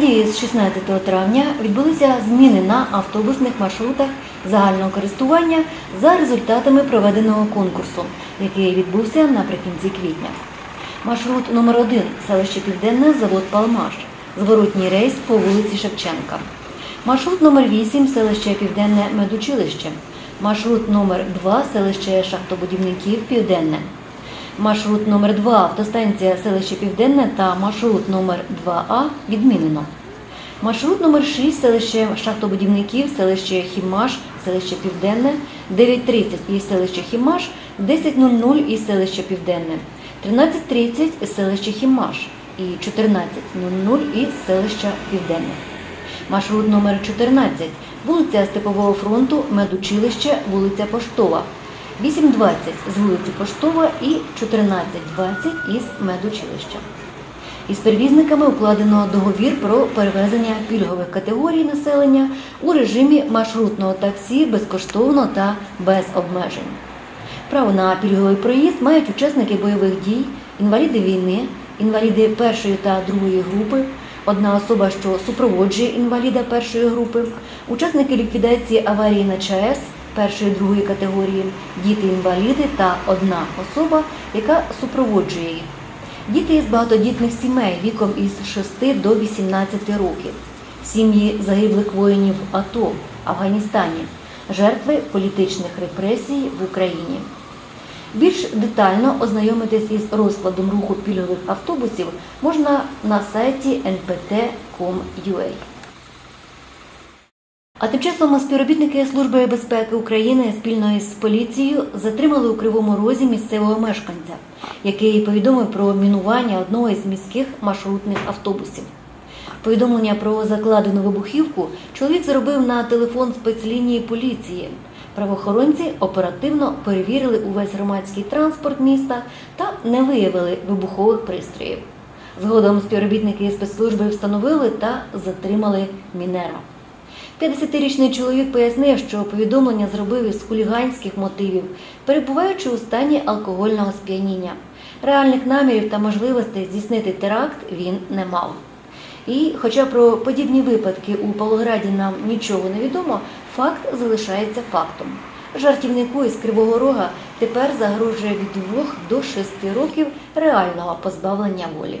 Кіровограді з 16 травня відбулися зміни на автобусних маршрутах загального користування за результатами проведеного конкурсу, який відбувся наприкінці квітня. Маршрут номер 1 селище Південне, завод Палмаш, зворотній рейс по вулиці Шевченка. Маршрут номер 8 селище Південне Медучилище. Маршрут номер 2 селище Шахтобудівників Південне. Маршрут номер 2 автостанція селище Південне та маршрут номер 2А відмінено. Маршрут номер 6 селище Шахтобудівників, селище Хімаш, селище Південне, 9.30 і селище Хімаш, 10.00 і селище Південне, 13.30 селище Хімаш і 14.00 і селище Південне. Маршрут номер 14 вулиця Степового фронту, медучилище, вулиця Поштова. 8.20 з вулиці Поштова і 14.20 із медучилища. Із перевізниками укладено договір про перевезення пільгових категорій населення у режимі маршрутного таксі безкоштовно та без обмежень. Право на пільговий проїзд мають учасники бойових дій, інваліди війни, інваліди першої та другої групи, одна особа, що супроводжує інваліда першої групи, учасники ліквідації аварії на ЧАЕС першої другої категорії, діти-інваліди та одна особа, яка супроводжує їх. Діти із багатодітних сімей віком із 6 до 18 років, сім'ї загиблих воїнів АТО, Афганістані, жертви політичних репресій в Україні. Більш детально ознайомитись із розкладом руху пільгових автобусів можна на сайті npt.com.ua. А тим часом співробітники Служби безпеки України спільно із поліцією затримали у Кривому Розі місцевого мешканця, який повідомив про мінування одного із міських маршрутних автобусів. Повідомлення про закладену вибухівку чоловік зробив на телефон спецлінії поліції. Правоохоронці оперативно перевірили увесь громадський транспорт міста та не виявили вибухових пристроїв. Згодом співробітники спецслужби встановили та затримали мінера. 50-річний чоловік пояснив, що повідомлення зробив із хуліганських мотивів, перебуваючи у стані алкогольного сп'яніння. Реальних намірів та можливостей здійснити теракт він не мав. І, хоча про подібні випадки у Павлограді нам нічого не відомо, факт залишається фактом. Жартівнику із Кривого Рога тепер загрожує від 2 до 6 років реального позбавлення волі.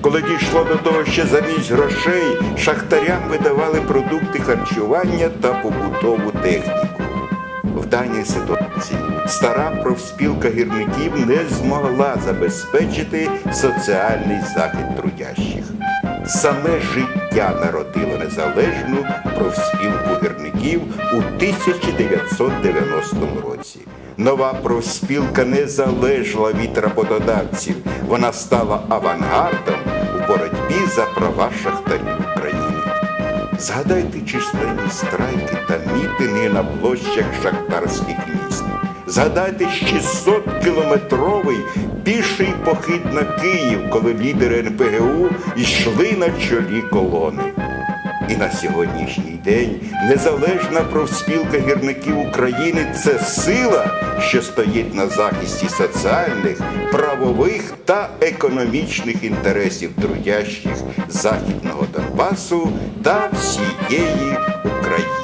Коли дійшло до того, що замість грошей шахтарям видавали продукти харчування та побутову техніку. В даній ситуації стара профспілка гірників не змогла забезпечити соціальний захист трудящих. Саме життя народило незалежну профспілку гірників у 1990 році. Нова профспілка не залежала від роботодавців. Вона стала авангардом у боротьбі за права шахтарів України. Згадайте численні страйки та мітинги на площах шахтарських міст. Згадайте 600-кілометровий піший похід на Київ, коли лідери НПГУ йшли на чолі колони. І на сьогоднішній день незалежна профспілка гірників України це сила, що стоїть на захисті соціальних, правових та економічних інтересів трудящих Західного Донбасу та всієї України.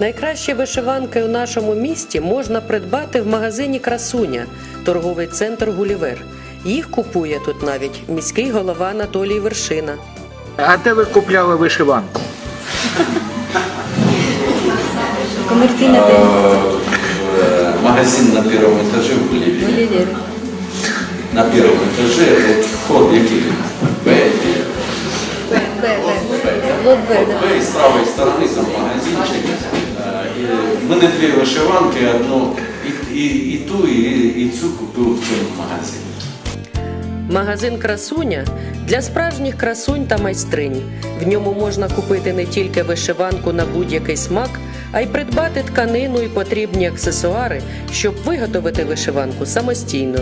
Найкращі вишиванки у нашому місті можна придбати в магазині Красуня, торговий центр Гулівер. Їх купує тут навіть міський голова Анатолій Вершина. А де ви купляли вишиванку? Комерційна день. Э, магазин на первом этаже в Боливии. Олівєри. На первом этаже вот вход який? Б. или Б, Б, Б. Лот Б, да. Б. І з правої сторони там магазинчик. Е, І в мене дві вишиванки, одну і, і, і ту, і, і цю купив в цьому магазині. Магазин Красуня для справжніх красунь та майстринь. В ньому можна купити не тільки вишиванку на будь-який смак, а й придбати тканину і потрібні аксесуари, щоб виготовити вишиванку самостійно.